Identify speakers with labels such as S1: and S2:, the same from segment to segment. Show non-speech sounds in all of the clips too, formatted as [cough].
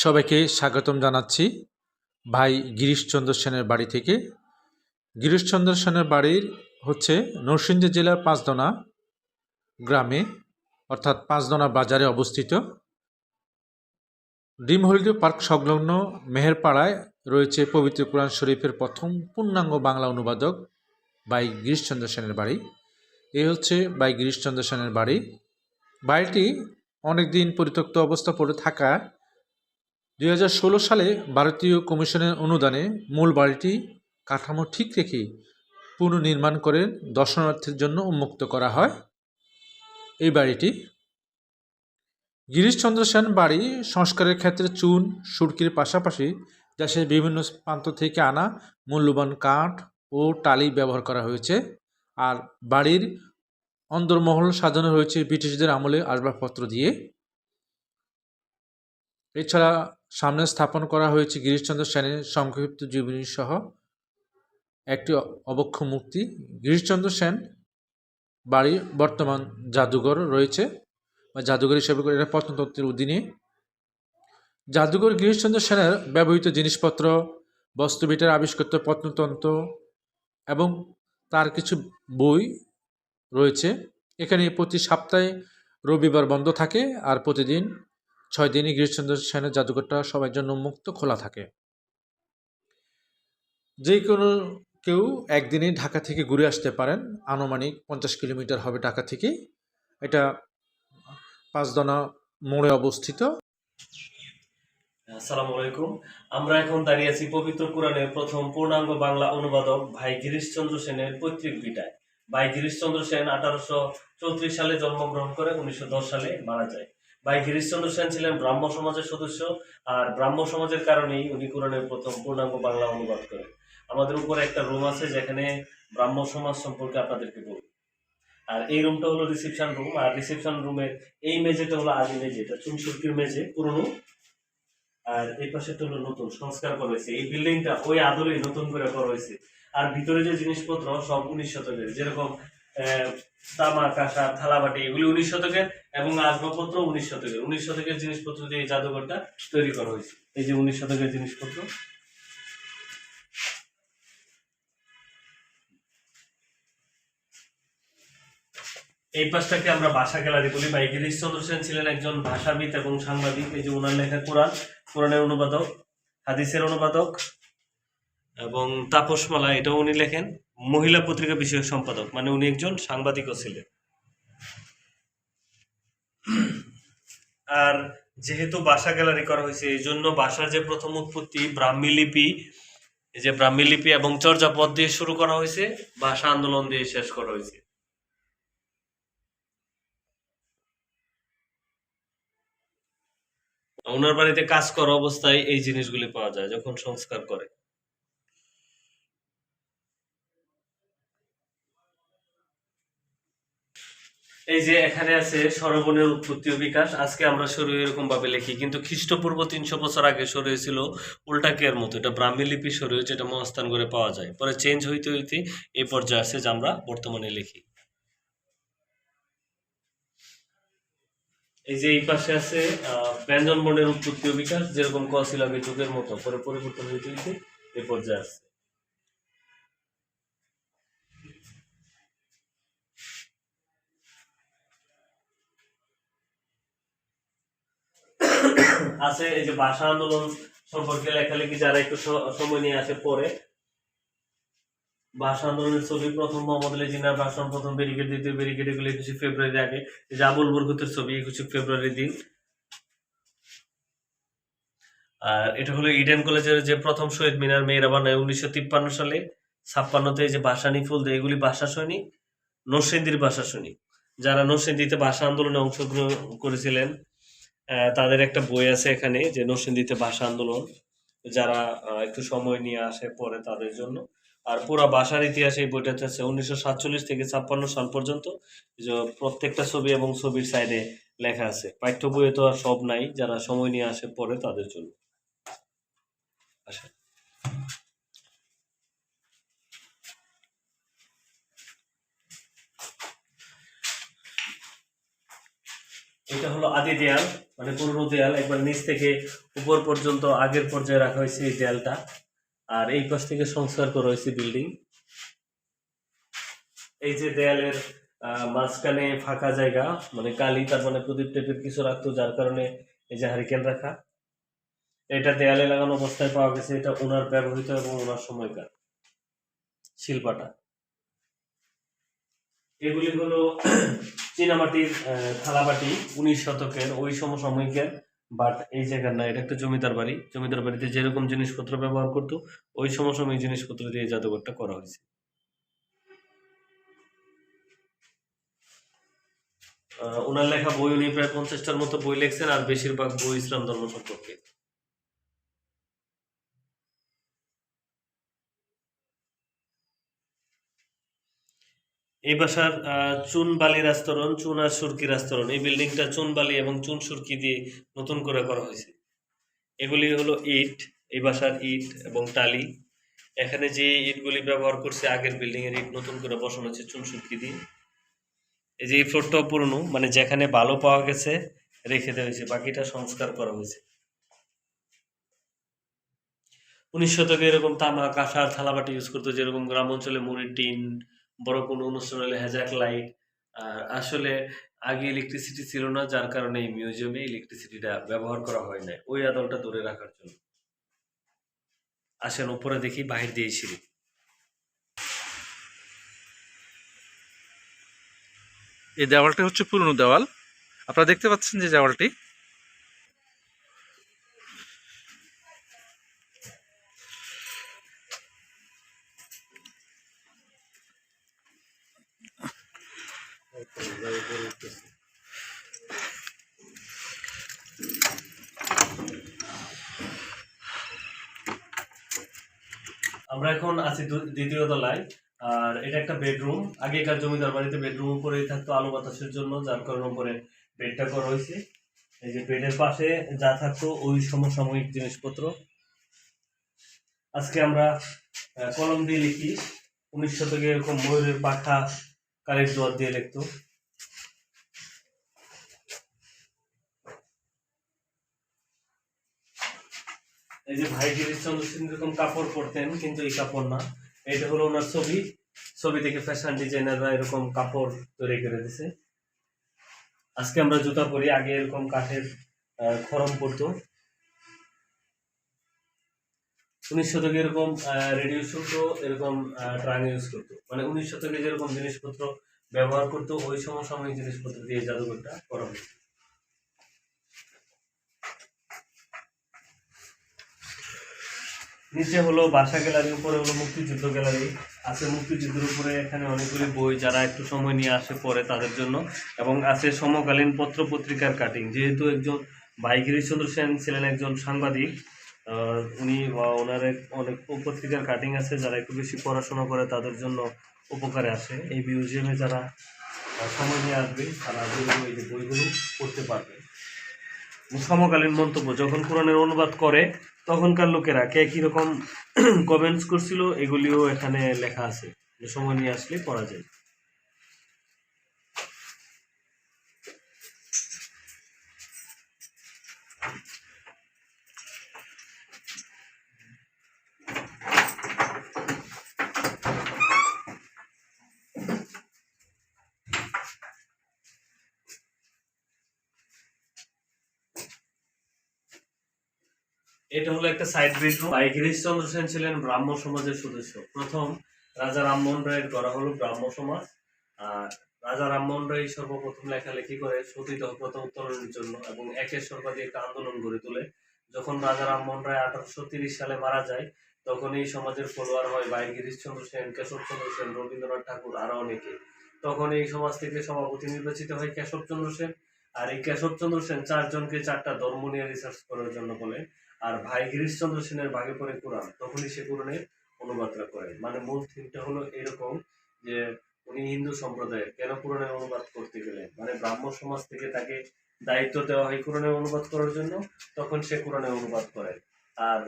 S1: সবাইকে স্বাগতম জানাচ্ছি ভাই গিরিশচন্দ্র সেনের বাড়ি থেকে। গিরিশচন্দ্র সেনের বাড়ির হচ্ছে নরসিংদী জেলার পাঁচদনা গ্রামে, অর্থাৎ পাঁচদনা বাজারে অবস্থিত। ড্রিম হলিডে পার্ক সংলগ্ন মেহেরপাড়ায় রয়েছে পবিত্র কোরআন শরীফের প্রথম পূর্ণাঙ্গ বাংলা অনুবাদক বাই গিরিশচন্দ্র সেনের বাড়ি। এই হচ্ছে বাই গিরিশচন্দ্র সেনের বাড়ি। বাড়িটি অনেকদিন পরিত্যক্ত অবস্থা পড়ে থাকা দুই হাজার ষোলো সালে ভারতীয় কমিশনের অনুদানে মূল বাড়িটি কাঠামো ঠিক রেখে পুনর্নির্মাণ করে দর্শনার্থীর জন্য উন্মুক্ত করা হয়। এই বাড়িটি গিরিশচন্দ্র সেন বাড়ি সংস্কারের ক্ষেত্রে চুন, সুরকির পাশাপাশি দেশের বিভিন্ন প্রান্ত থেকে আনা মূল্যবান কাঠ ও টালি ব্যবহার করা হয়েছে। আর বাড়ির অন্দরমহল সাজানো হয়েছে ব্রিটিশদের আমলে আসবাবপত্র দিয়ে। এছাড়া সামনে স্থাপন করা হয়েছে গিরিশচন্দ্র সেনের সংক্ষিপ্ত জীবনী সহ একটি অবক্ষ মূর্তি। গিরিশচন্দ্র সেন বাড়ি বর্তমান জাদুঘর রয়েছে বা জাদুঘর হিসেবে এটা প্রত্নতত্ত্বের অধীনে। জাদুঘর গিরিশচন্দ্র সেনের ব্যবহৃত জিনিসপত্র, বস্তুবিটার আবিষ্কৃত প্রত্নতন্ত্র এবং তার কিছু বই রয়েছে। এখানে প্রতি সপ্তাহে রবিবার বন্ধ থাকে আর প্রতিদিন ছয় দিনই গিরিশচন্দ্র সেনের জাদুঘরটা সবার জন্য মুক্ত খোলা থাকে। যে কোনো কেউ একদিনে ঢাকা থেকে ঘুরে আসতে পারেন। আনুমানিক পঞ্চাশ কিলোমিটার হবে ঢাকা থেকে। এটা পাঁচদনা মোড়ে অবস্থিত।
S2: আসসালামু আলাইকুম। আমরা এখন দাঁড়িয়ে আছি পবিত্র কোরআনের প্রথম পূর্ণাঙ্গ বাংলা অনুবাদক ভাই গিরিশচন্দ্র সেনের পৈতৃক ভিটায় ভাই গিরিশচন্দ্র সেন আঠারোশো চৌত্রিশ সালে জন্মগ্রহণ করে, উনিশশো দশ সালে মারা যায়। ভাই গিরিশচন্দ্র সেন ছিলেন ব্রাহ্ম সমাজের সদস্য, আর ব্রাহ্ম সমাজের কারণেই উনি কোরআনের প্রথম পূর্ণাঙ্গ বাংলা অনুবাদ করেন। আমাদের উপরে একটা রুম আছে যেখানে ব্রাহ্ম সমাজ সম্পর্কে আপনাদেরকে বলব। আর এই রুমটা হলো রিসেপশন রুম, আর রিসেপশন রুমের এই মেঝেটা হলো আদি মেঝে, এটা চুনসুরকির মেঝে, পুরনো। আর এই পাশে তো হলো নতুন, সংস্কার করা হয়েছে। এই বিল্ডিংটা ওই আদলেই নতুন করে করা হয়েছে। আর ভিতরে যে জিনিসপত্র সব উনিশ শতকের, যেরকম তামা কাঁসা, থালাবাটি এগুলি উনিশ শতকের এবং আসবাবপত্র উনিশ শতকের। উনিশ শতকের জিনিসপত্র দিয়ে এই জাদুঘরটা তৈরি করা হয়েছে। এই যে উনিশ শতকের জিনিসপত্র। এই পাশটাকে আমরা ভাষা গ্যালারি বলি ভাই গিরিশচন্দ্র সেন ছিলেন একজন ভাষাবিদ এবং সাংবাদিক। এই যে ওনার লেখা কোরআন, কোরআনের অনুবাদক, হাদিসের অনুবাদক এবং তাপসমালা এটাও উনি লেখেন। মহিলা পত্রিকা বিষয়ক সম্পাদক মানে উনি একজন সাংবাদিকও ছিলেন। আর যেহেতু ভাষা গ্যালারি করা হয়েছে, এই জন্য ভাষার যে প্রথম উৎপত্তি ব্রাহ্মী লিপি যে ব্রাহ্মী লিপি এবং চর্যাপদ দিয়ে শুরু করা হয়েছে ভাষা আন্দোলন দিয়ে শেষ করা হয়েছে। ওনার বাড়িতে কাজ করা অবস্থায় এই জিনিসগুলি পাওয়া যায়, যখন সংস্কার করে। এই যে এখানে আছে সরবনের উৎপত্তি ও বিকাশ। আজকে আমরা শুরু এরকম ভাবে লিখি। কিন্তু খ্রিস্টপূর্ব তিনশো বছর আগে শুরু হয়েছিল উল্টাকের মতো। এটা ব্রাহ্মী লিপি হয়েছে, এটা মহাস্থান করে পাওয়া যায়। পরে চেঞ্জ হইতে হইতে এই পর্যায়ে আসছে যে আমরা বর্তমানে লিখি। এই যে এই পাশে আছে ব্যঞ্জন বর্ণের উৎপত্তি ও বিকাশ, যেরকম ক ছিল আগে যুগের মতো, পরে পরিবর্তন হইতে হইতে এই পর্যায়ে আসছে আছে, এই যে ভাষা আন্দোলন সম্পর্কে লেখালেখি যারা একটু সময় নিয়ে আসে পরে। ভাষা আন্দোলনের ছবি প্রথম মোহাম্মদ আলী জিনার ভাষণ, প্রথম ব্যারিকেড, দ্বিতীয় ব্যারিকেড, এগুলো একুশে ফেব্রুয়ারি আগে। আবুল বরকতের ছবি একুশে ফেব্রুয়ারি দিন। আর এটা হলো ইডেন কলেজের যে প্রথম শহীদ মিনার মেয়েরা বানায় উনিশশো তিপ্পান্ন সালে। ছাপ্পান্নতে যে ভাষানি ফুল দেয়, এগুলি ভাষা সৈনিক, নরসিংদীর ভাষা সৈনিক। যারা নরসিংদীতে ভাষা আন্দোলনে অংশগ্রহণ করেছিলেন তাদের একটা বই আছে এখানে, যে নরসিংদীতে ভাষা আন্দোলন, যারা একটু সময় নিয়ে আসে পরে তাদের জন্য। আর পুরো ভাষার ইতিহাস এই বইটাতে আছে। উনিশশো সাতচল্লিশ থেকে ছাপ্পান্ন সাল পর্যন্ত প্রত্যেকটা ছবি এবং ছবির সাইডে লেখা আছে। পাঠ্য বইয়ে তো আর সব নাই, যারা সময় নিয়ে আসে পরে তাদের জন্য। এটা হলো আদি দেয়াল মানে পুরনো দেয়াল, একবার নিচ থেকে উপর পর্যন্ত আগের পর্যায়ে রাখা হয়েছে এই দেয়ালটা। আর এই পাশ থেকে সংস্কার করা হয়েছে বিল্ডিং। এই যে দেয়ালের মাঝখানে ফাঁকা জায়গা মানে কালি, তার মানে প্রদীপ টেপের কিছু রাখতো, যার কারণে এই যে হারিকেন রাখা। এটা দেয়ালে লাগানো অবস্থায় পাওয়া গেছে, এটা ওনার ব্যবহৃত এবং ওনার সময়কার শিল্পাটা। এগুলি হলো চীনামাটির থালাবাটি উনিশ শতকের ওই সমসাময়িকের বাট এই জায়গার না, এটা একটা জমিদার বাড়ি। জমিদার বাড়িতে যেরকম জিনিসপত্র ব্যবহার করতো, ওই সমসাময়িক জিনিসপত্র দিয়ে জাদুঘরটা করা হয়েছে। ওনার লেখা বই উনি প্রায় পঞ্চাশটার মতো বই লিখছেন, আর বেশিরভাগ বই ইসলাম ধর্ম সম্পর্কে। এই বাসার চুন বালির আস্তরণ চুন আর সুরকির আস্তরণ এই বিল্ডিংটা চুন বালি এবং চুন সুরকি দিয়ে নতুন করে করা হয়েছে। এগুলি হলো ইট, এই বাসার ইট এবং টালি। এখানে যে ইটগুলি ব্যবহার করছে আগের বিল্ডিং এর ইট নতুন করে বসানো হয়েছে চুন সুরকি দিয়ে। এই যে এই ফ্লোরটাও পুরনো মানে যেখানে ভালো পাওয়া গেছে, রেখে দেওয়া হয়েছে। বাকিটা সংস্কার করা হয়েছে। উনিশ শতকে এরকম তামা কাঁসার থালাবাটি ইউজ করতো যেরকম গ্রাম অঞ্চলে মুড়ির টিন বড় কোনো অনুষ্ঠান হলে হ্যাজাক লাইট আর আসলে আগে ইলেকট্রিসিটি ছিল না, যার কারণে এই মিউজিয়ামে ইলেকট্রিসিটিটা ব্যবহার করা হয় না ওই আদলটা ধরে রাখার জন্য। আসেন, উপরে দেখি, বাহির দিয়ে সিঁড়ি।
S3: এই দেওয়ালটা হচ্ছে পুরনো দেওয়াল। আপনারা দেখতে পাচ্ছেন যে দেওয়ালটি?
S2: আমরা এখন আছি দ্বিতীয় তলায়। আর এটা একটা বেডরুম আগেকার জমিদার বাড়িতে বেডরুম উপরে থাকতো আলো বাতাসের জন্য, যার কারণে উপরে বেডটা করা হয়েছে। এই যে বেডের পাশে যা থাকতো ওই সমসাময়িক জিনিসপত্র। আজকে আমরা কলম দিয়ে লিখি। উনিশ শতকে এরকম ময়ূরের পাখা, কালের জোয়ার দিয়ে লিখতো। এই যে ভাই গিরিশচন্দ্র সেন এরকম কাপড় পরতেন, কিন্তু এই কাপড় না। এটা হলো ওনার ছবি। ছবি থেকে ফ্যাশন ডিজাইনাররা এরকম কাপড় তৈরি করে দিছে। আজকে আমরা জুতা পরি, আগে এরকম কাঠের খরম পরতো। উনিশ শতকে এরকম রেডিও শুনতো এরকম ট্রাং ইউজ করতো। মানে উনিশ শতকে যেরকম জিনিসপত্র ব্যবহার করতো, ওই সমসাময়িক জিনিসপত্র দিয়ে জাদুঘরটা করা হয়েছে নিচে হলো বাসা গ্যালারি, উপরে হলো মুক্তিযুদ্ধ গ্যালারি। আছে মুক্তিযুদ্ধের উপরে এখানে অনেকগুলি বই যারা একটু সময় নিয়ে আসে পড়ে তাদের জন্য। এবং আছে সমকালীন পত্র পত্রিকার কাটিং যেহেতু একজন ভাই গিরিশচন্দ্র সেন ছিলেন একজন সাংবাদিক উনি বা ওনার অনেক পত্রিকার কাটিং আছে, যারা একটু বেশি পড়াশোনা করে তাদের জন্য উপকারে আসে। এই মিউজিয়ামে যারা সময় নিয়ে আসবে, তারা এই যে বইগুলো পড়তে পারবে। সমকালীন মন্তব্য, যখন কোরআনের অনুবাদ করে তখনকার লোকেরা কে রকম কমেন্টস [clears throat] করছিল, এগুলিও এখানে লেখা আছে। সময় নিয়ে আসলে পড়া যায়। এটা হলো একটা সাইড বেডরুম ভাই গিরিশচন্দ্র সেন ছিলেন ব্রাহ্ম সমাজের সদস্য। প্রথম রাজা রামমোহন রায়ের গড়া হলো ব্রাহ্ম সমাজ। আর রাজা রামমোহন রায় সর্বপ্রথম লেখালেখি করে সতীত প্রথম উত্তরণের জন্য এবং একের সর্বাধিক একটা আন্দোলন গড়ে তোলে। যখন রাজা রামমোহন রায় আঠারোশো তিরিশ সালে মারা যায়, তখন এই সমাজের ফলোয়ার হয় ভাই গিরিশচন্দ্র সেন, কেশবচন্দ্র সেন, রবীন্দ্রনাথ ঠাকুর আরও অনেকে। তখন এই সমাজ থেকে সভাপতি নির্বাচিত হয় কেশবচন্দ্র সেন। আর এই কেশবচন্দ্র সেন চারজনকে চারটা ধর্ম নিয়ে রিসার্চ করার জন্য বলে। আর ভাই গিরিশচন্দ্র সেনের ভাগে পড়ে কোরআন, তখনই সে কোরআনের অনুবাদটা করেন মানে মূল থিমটা হলো এরকম যে উনি হিন্দু সম্প্রদায়ের, কেন কোরআনের অনুবাদ করতে গেলেন? মানে ব্রাহ্ম সমাজ থেকে তাকে দায়িত্ব দেওয়া হয় কোরআনের অনুবাদ করার জন্য, তখন সে কোরআনের অনুবাদ করে। আর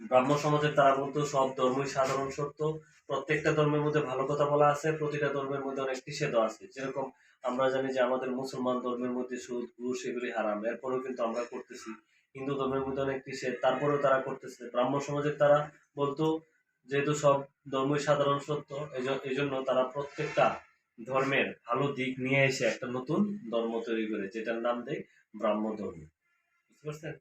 S2: ব্রাহ্ম সমাজের তারা বলতো, সব ধর্মই সাধারণ সত্য, প্রত্যেকটা ধর্মের মধ্যে ভালো কথা বলা আছে, প্রতিটা ধর্মের মধ্যে অনেক নিষেধ আছে। যেরকম আমরা জানি যে আমাদের মুসলমান ধর্মের মধ্যে সুদ, ঘুষ এগুলি হারাম। এরপরেও কিন্তু আমরা করতেছি। হিন্দু ধর্মের মধ্যে অনেক নিষেধ, তারপরেও তারা করতেছে। ব্রাহ্ম সমাজের তারা বলতো, যেহেতু সব ধর্মই সাধারণ সত্য এই জন্য তারা প্রত্যেকটা ধর্মের ভালো দিক নিয়ে এসে একটা নতুন ধর্ম তৈরি করে, যেটার নাম দেয় ব্রাহ্ম ধর্ম বুঝতে পারছেন?